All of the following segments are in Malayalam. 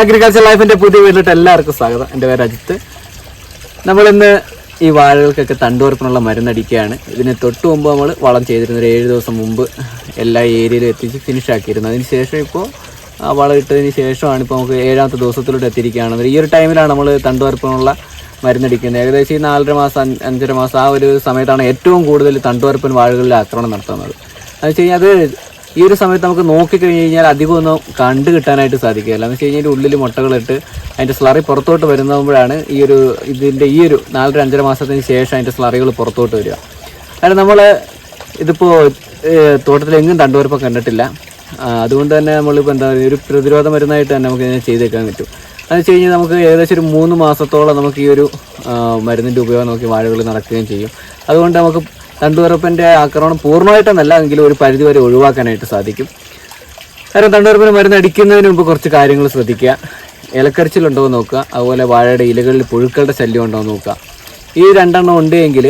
അഗ്രികൾച്ചർ ലൈഫിന്റെ പുതിയ വീട്ടിലിട്ട് എല്ലാവർക്കും സ്വാഗതം. എന്റെ പേര് അജിത്ത്. നമ്മളിന്ന് ഈ വാഴകൾക്കൊക്കെ തണ്ടുവർപ്പിനുള്ള മരുന്നടിക്കുകയാണ്. ഇതിന് തൊട്ട് മുമ്പ് നമ്മൾ വളം ചെയ്തിരുന്ന ഒരു ഏഴ് ദിവസം മുമ്പ് എല്ലാ ഏരിയയിലും എത്തിച്ച് ഫിനിഷ് ആക്കിയിരുന്നു. അതിന് ശേഷം ഇപ്പോൾ ആ വളം ഇട്ടതിന് ശേഷമാണ് ഇപ്പോൾ നമുക്ക് ഏഴാമത്തെ ദിവസത്തിലോട്ട് എത്തിയിരിക്കുകയാണ്. ഈ ഒരു ടൈമിലാണ് നമ്മൾ തണ്ടുവർപ്പിനുള്ള മരുന്നടിക്കുന്നത്. ഏകദേശം ഈ നാലര മാസം അഞ്ചര മാസം ആ ഒരു സമയത്താണ് ഏറ്റവും കൂടുതൽ തണ്ടുവർപ്പൻ വാഴകളിൽ ആക്രമണം നടത്തുന്നത്. അത് വെച്ച് കഴിഞ്ഞാൽ അത് ഈ ഒരു സമയത്ത് നമുക്ക് നോക്കിക്കഴിഞ്ഞ് കഴിഞ്ഞാൽ അധികം ഒന്നും കണ്ടു കിട്ടാനായിട്ട് സാധിക്കില്ല എന്ന് വെച്ച് കഴിഞ്ഞാൽ ഉള്ളിൽ മുട്ടകളിട്ട് അതിന്റെ സ്ലറി പുറത്തോട്ട് വരുന്നതുമ്പോഴാണ് ഈ ഒരു ഇതിന്റെ ഈ ഒരു നാലര അഞ്ചര മാസത്തിന് ശേഷം അതിന്റെ സ്ലറികൾ പുറത്തോട്ട് വരിക. കാരണം നമ്മൾ ഇതിപ്പോൾ തോട്ടത്തിൽ എങ്ങും തണ്ടുവരപ്പം കണ്ടിട്ടില്ല. അതുകൊണ്ട് തന്നെ നമ്മളിപ്പോൾ എന്താ പറയുക ഒരു പ്രതിരോധ മരുന്നായിട്ട് തന്നെ നമുക്ക് ഇതിനെ ചെയ്തേക്കാൻ പറ്റും. അതെന്ന് വെച്ച് കഴിഞ്ഞാൽ നമുക്ക് ഏകദേശം ഒരു മൂന്ന് മാസത്തോളം നമുക്ക് ഈ ഒരു മരുന്നിന്റെ ഉപയോഗം നോക്കി വാഴകളിൽ നടക്കുകയും ചെയ്യും. അതുകൊണ്ട് നമുക്ക് തണ്ടുവരപ്പന്റെ ആക്രമണം പൂർണമായിട്ടെന്നല്ല എങ്കിലും ഒരു പരിധി വരെ ഒഴിവാക്കാനായിട്ട് സാധിക്കും. കാരണം തണ്ടുവരപ്പിന് മരുന്ന് അടിക്കുന്നതിന് മുമ്പ് കുറച്ച് കാര്യങ്ങൾ ശ്രദ്ധിക്കുക. ഇലക്കറിച്ചിലുണ്ടോ എന്ന് നോക്കുക. അതുപോലെ വാഴയുടെ ഇലകളിൽ പുഴുക്കളുടെ ശല്യം ഉണ്ടോ എന്ന് നോക്കുക. ഈ രണ്ടെണ്ണം ഉണ്ട് എങ്കിൽ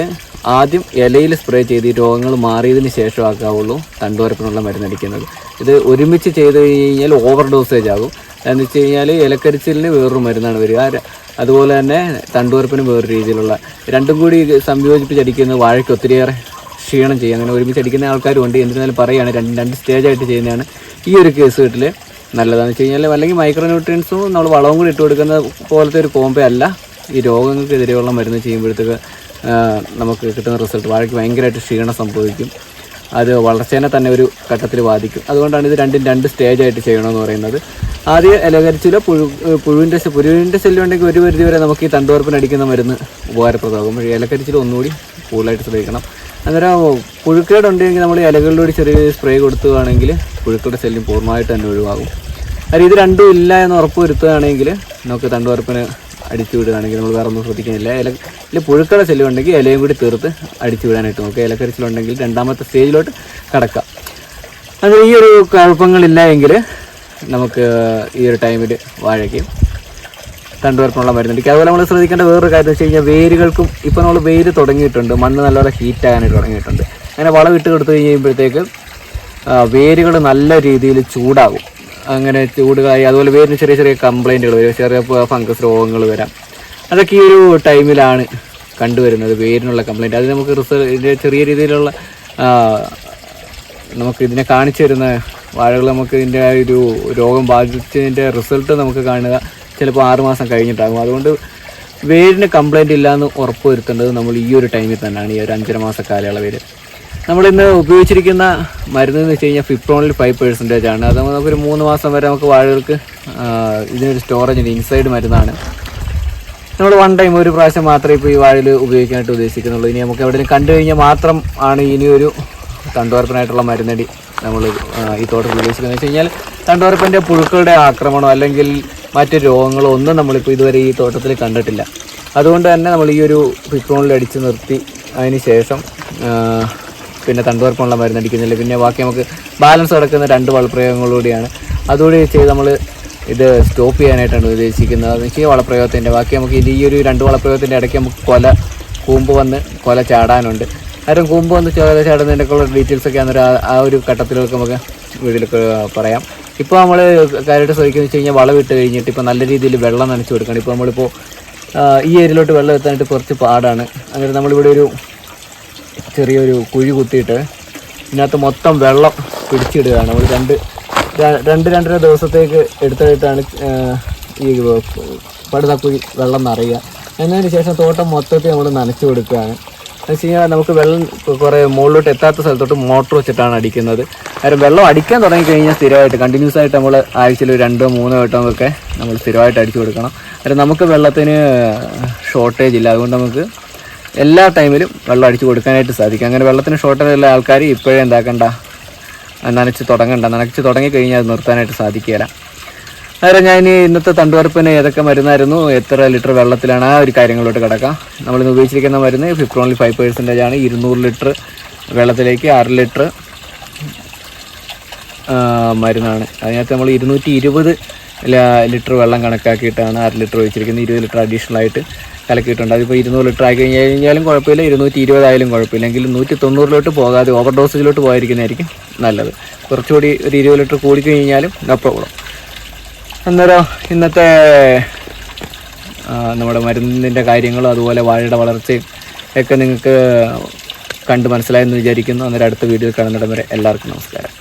ആദ്യം ഇലയിൽ സ്പ്രേ ചെയ്ത് രോഗങ്ങൾ മാറിയതിന് ശേഷം ആക്കാവുള്ളൂ തണ്ടുവരപ്പിനുള്ള മരുന്നടിക്കുന്നത് ഇത് ഒരുമിച്ച് ചെയ്ത് കഴിഞ്ഞാൽ ഓവർ ഡോസേജ് ആകും. എന്ന് വെച്ച് കഴിഞ്ഞാൽ ഇലക്കരിച്ചിലിന് വേറൊരു മരുന്നാണ് വരിക. അതുപോലെ തന്നെ തണ്ടുവർപ്പിന് വേറെ രീതിയിലുള്ള രണ്ടും കൂടി സംയോജിപ്പിച്ച് അടിക്കുന്നത് വാഴയ്ക്ക് ഒത്തിരിയേറെ ക്ഷീണം ചെയ്യും അങ്ങനെ ഒരുമിച്ച് അടിക്കുന്ന ആൾക്കാരും ഉണ്ട്. എന്നിരുന്നാലും പറയുകയാണ് രണ്ട് രണ്ട് സ്റ്റേജായിട്ട് ചെയ്യുന്നതാണ്. ഈ ഒരു കേസ് വീട്ടിൽ നല്ലതാണെന്ന് വെച്ച് കഴിഞ്ഞാൽ അല്ലെങ്കിൽ മൈക്രോ ന്യൂട്രിയൻസും നമ്മൾ വളവും കൂടി ഇട്ട് കൊടുക്കുന്ന പോലത്തെ ഒരു കോമ്പേ അല്ല. ഈ രോഗങ്ങൾക്കെതിരെയുള്ള മരുന്ന് ചെയ്യുമ്പോഴത്തേക്ക് നമുക്ക് കിട്ടുന്ന റിസൾട്ട് വാഴയ്ക്ക് ഭയങ്കരമായിട്ട് ക്ഷീണം സംഭവിക്കും. അത് വളർച്ചേനെ തന്നെ ഒരു ഘട്ടത്തിൽ ബാധിക്കും. അതുകൊണ്ടാണ് ഇത് രണ്ടും രണ്ട് സ്റ്റേജായിട്ട് ചെയ്യണമെന്ന് പറയുന്നത്. ആദ്യം ഇലകരിച്ചിലോ പുഴു പുഴുവിന്റെ പുഴുവിന്റെ ശല്യം ഉണ്ടെങ്കിൽ ഒരു പരിധി വരെ നമുക്ക് ഈ തണ്ടുവർപ്പിന് അടിക്കുന്ന മരുന്ന് ഉപകാരപ്രദമാകും ഇലക്കരിച്ചിൽ ഒന്നുകൂടി കൂടുതലായിട്ട് ശ്രദ്ധിക്കണം. അന്നേരം പുഴുക്കേടുണ്ടെങ്കിൽ നമ്മൾ ഇലകളിലൂടെ ചെറിയ സ്പ്രേ കൊടുത്തുകയാണെങ്കിൽ പുഴുക്കളുടെ ശല്യം പൂർണമായിട്ട് തന്നെ ഒഴിവാകും. അതായത് ഇത് രണ്ടും ഇല്ല എന്ന് ഉറപ്പ് വരുത്തുകയാണെങ്കിൽ നമുക്ക് തണ്ടുവർപ്പിന് അടിച്ചു വിടുകയാണെങ്കിൽ നമ്മൾ വേറെ ഒന്നും ശ്രദ്ധിക്കുന്നില്ല. ഇല ഇല്ല പുഴുക്കളുടെ ശല്യം ഉണ്ടെങ്കിൽ ഇലയും കൂടി തീർത്ത് അടിച്ചു വിടാനായിട്ട് നോക്കുക. ഇലക്കരിച്ചിലുണ്ടെങ്കിൽ രണ്ടാമത്തെ സ്റ്റേജിലോട്ട് കടക്കാം. അങ്ങനെ ഈ ഒരു കുഴപ്പങ്ങളില്ല എങ്കിൽ നമുക്ക് ഈ ഒരു ടൈമിൽ വാഴയ്ക്കും തണ്ടുവരപ്പിനുള്ള മരുന്നുണ്ട്. അതുപോലെ നമ്മൾ ശ്രദ്ധിക്കേണ്ട വേറൊരു കാര്യം വെച്ച് കഴിഞ്ഞാൽ വേരുകൾക്കും ഇപ്പോൾ നമ്മൾ വെയിൽ തുടങ്ങിയിട്ടുണ്ട്. മണ്ണ് നല്ലപോലെ ഹീറ്റ് ആകാനായിട്ട് തുടങ്ങിയിട്ടുണ്ട്. അങ്ങനെ വളം ഇട്ട് കൊടുത്തു കഴിയുമ്പോഴത്തേക്ക് വേരുകൾ നല്ല രീതിയിൽ ചൂടാകും. അങ്ങനെ ചൂടായി അതുപോലെ വേരിന് ചെറിയ ചെറിയ കംപ്ലൈന്റുകൾ വരും. ചെറിയ ഫംഗസ് രോഗങ്ങൾ വരാം. അതൊക്കെ ഈ ഒരു ടൈമിലാണ് കണ്ടുവരുന്നത് വേരിനുള്ള കംപ്ലൈന്റ് അത് നമുക്ക് റിസൾട്ട് ചെറിയ രീതിയിലുള്ള നമുക്ക് ഇതിനെ കാണിച്ചു തരുന്ന വാഴകൾ നമുക്ക് ഇതിന്റെ ഒരു രോഗം ബാധിച്ചതിന്റെ റിസൾട്ട് നമുക്ക് കാണുക. ചിലപ്പോൾ ആറുമാസം കഴിഞ്ഞിട്ടാകും. അതുകൊണ്ട് വേരിന് കംപ്ലൈന്റ് ഇല്ലയെന്ന് ഉറപ്പ് വരുത്തേണ്ടത് നമ്മൾ ഈ ഒരു ടൈമിൽ തന്നെയാണ് ഈ ഒരു അഞ്ചര മാസ കാലയളവിൽ നമ്മളിന്ന് ഉപയോഗിച്ചിരിക്കുന്ന മരുന്ന് എന്ന് വെച്ച് കഴിഞ്ഞാൽ ഫിപ്രോണിൽ ഫൈവ് പെർസെന്റേജ് ആണ്. അത് നമുക്കൊരു മൂന്ന് മാസം വരെ നമുക്ക് വാഴകൾക്ക് ഇതിനൊരു സ്റ്റോറേജ് ഉണ്ട് ഇൻസൈഡ് മരുന്നാണ്. നമ്മൾ വൺ ടൈം ഒരു പ്രാവശ്യം മാത്രമേ ഇപ്പോൾ ഈ വാഴയിൽ ഉപയോഗിക്കാനായിട്ട് ഉദ്ദേശിക്കുന്നുള്ളൂ. ഇനി നമുക്ക് എവിടെയും കണ്ടു കഴിഞ്ഞാൽ മാത്രം ആണ് ഇനിയൊരു ഒരു തണ്ടുവരപ്പനായിട്ടുള്ള മരുന്നടി നമ്മൾ ഈ തോട്ടത്തിൽ ഉദ്ദേശിക്കുന്നത് വെച്ച് കഴിഞ്ഞാൽ തണ്ടുവരപ്പന്റെ പുഴുക്കളുടെ ആക്രമണം അല്ലെങ്കിൽ മറ്റ് രോഗങ്ങളോ ഒന്നും നമ്മളിപ്പോൾ ഇതുവരെ ഈ തോട്ടത്തിൽ കണ്ടിട്ടില്ല. അതുകൊണ്ട് തന്നെ നമ്മൾ ഈ ഒരു പിക്രോണിൽ അടിച്ച് നിർത്തി അതിന് ശേഷം പിന്നെ പിന്നെ മരുന്ന് അടിക്കുന്നില്ല. പിന്നെ ബാക്കി നമുക്ക് ബാലൻസ് കിടക്കുന്ന രണ്ട് വളപ്രയോഗങ്ങളൂടെയാണ്. അതുകൂടി ചെയ്ത് നമ്മൾ ഇത് സ്റ്റോപ്പ് ചെയ്യാനായിട്ടാണ് ഉദ്ദേശിക്കുന്നത്. അതെന്ന് വെച്ചാൽ വളപ്രയോഗത്തിന്റെ ബാക്കി നമുക്ക് ഇത് ഈ ഒരു രണ്ട് വളപ്രയോഗത്തിന്റെ ഇടയ്ക്ക് നമുക്ക് കൊല കൂമ്പ് വന്ന് കൊല ചാടാനുണ്ട്. അന്നേരം കൂമ്പ് വന്ന് ചാടുന്നതിന്റെയൊക്കെയുള്ള ഡീറ്റെയിൽസ് ഒക്കെ അന്നേരം ആ- ഒരു ഘട്ടത്തിലൊക്കെ നമുക്ക് വീട്ടിലൊക്കെ പറയാം. ഇപ്പോൾ നമ്മൾ കാര്യമായിട്ട് ശ്രമിക്കുന്നത് വെച്ച് കഴിഞ്ഞാൽ വളം ഇട്ട് കഴിഞ്ഞിട്ട് ഇപ്പോൾ നല്ല രീതിയിൽ വെള്ളം നനച്ച് കൊടുക്കണം. ഇപ്പോൾ നമ്മളിപ്പോൾ ഈ ഏരിയയിലോട്ട് വെള്ളം എത്താനായിട്ട് കുറച്ച് പാടാണ്. അന്നേരം നമ്മളിവിടെ ഒരു ചെറിയൊരു കുഴി കുത്തിയിട്ട് ഇതിനകത്ത് മൊത്തം വെള്ളം പിടിച്ചിടുകയാണ്. നമ്മൾ രണ്ട് രണ്ട് രണ്ടര ദിവസത്തേക്ക് എടുത്തിട്ടാണ് ഈ പടുതാക്കുഴി വെള്ളം നിറയുക. എന്നതിന് ശേഷം തോട്ടം മൊത്തത്തിൽ നമ്മൾ നനച്ചു കൊടുക്കുകയാണ്. എന്ന് വെച്ച് കഴിഞ്ഞാൽ നമുക്ക് വെള്ളം കുറേ മുകളിലോട്ട് എത്താത്ത സ്ഥലത്തോട്ട് മോട്ടർ വെച്ചിട്ടാണ് അടിക്കുന്നത്. കാരണം വെള്ളം അടിക്കാൻ തുടങ്ങി കഴിഞ്ഞാൽ സ്ഥിരമായിട്ട് കണ്ടിന്യൂസ് ആയിട്ട് നമ്മൾ ആഴ്ചയിൽ രണ്ടോ മൂന്നോ വട്ടമൊക്കെ നമ്മൾ സ്ഥിരമായിട്ട് അടിച്ചു കൊടുക്കണം. കാരണം നമുക്ക് വെള്ളത്തിന് ഷോർട്ടേജ് ഇല്ല. അതുകൊണ്ട് നമുക്ക് എല്ലാ ടൈമിലും വെള്ളം അടിച്ചു കൊടുക്കാനായിട്ട് സാധിക്കും. അങ്ങനെ വെള്ളത്തിന് ഷോർട്ടേജ് ഉള്ള ആൾക്കാർ ഇപ്പോഴേ എന്താക്കണ്ട? നനച്ച് തുടങ്ങണ്ട. നനച്ച് തുടങ്ങി കഴിഞ്ഞാൽ അത് നിർത്താനായിട്ട് സാധിക്കുകയില്ല. അന്നേരം ഞാൻ ഇനി ഇന്നത്തെ തണ്ടുവരപ്പിന് ഏതൊക്കെ മരുന്നായിരുന്നു എത്ര ലിറ്റർ വെള്ളത്തിലാണ് ആ ഒരു കാര്യങ്ങളിലോട്ട് കിടക്കാം. നമ്മളിന്ന് ഉപയോഗിച്ചിരിക്കുന്ന മരുന്ന് ഫിഫ്റ്റോൺലി ഫൈവ് പെർസെന്റേജ് ആണ്. ഇരുന്നൂറ് ലിറ്റർ വെള്ളത്തിലേക്ക് ആറ് ലിറ്റർ മരുന്നാണ്. അതിനകത്ത് നമ്മൾ ഇരുന്നൂറ്റി ഇരുപത് ലിറ്റർ വെള്ളം കണക്കാക്കിയിട്ടാണ് അര ലിറ്റർ ഒഴിച്ചിരിക്കുന്നത്. ഇരുപത് ലിറ്റർ അഡീഷണൽ ആയിട്ട് കലക്കിയിട്ടുണ്ട്. അതിപ്പോൾ ഇരുന്നൂറ് ലിറ്റർ ആയി കഴിഞ്ഞ് കഴിഞ്ഞാലും കുഴപ്പമില്ല. ഇരുന്നൂറ്റി ഇരുപതായാലും കുഴപ്പമില്ല. എങ്കിലും നൂറ്റി തൊണ്ണൂറിലോട്ട് പോകാതെ ഓവർ ഡോസേജിലോട്ട് പോയിരിക്കുന്നതായിരിക്കും നല്ലത്. കുറച്ചുകൂടി ഒരു ഇരുപത് ലിറ്റർ കൂടി കഴിഞ്ഞാലും നോ പ്രോബ്ലം അന്നേരം ഇന്നത്തെ നമ്മുടെ മരുന്നിന്റെ കാര്യങ്ങളും അതുപോലെ വാഴയുടെ വളർച്ചയും ഒക്കെ നിങ്ങൾക്ക് കണ്ട് മനസ്സിലായെന്ന് വിചാരിക്കുന്നു. അന്നേരം അടുത്ത വീഡിയോയിൽ കാണുന്നിടം വരെ എല്ലാവർക്കും നമസ്കാരം.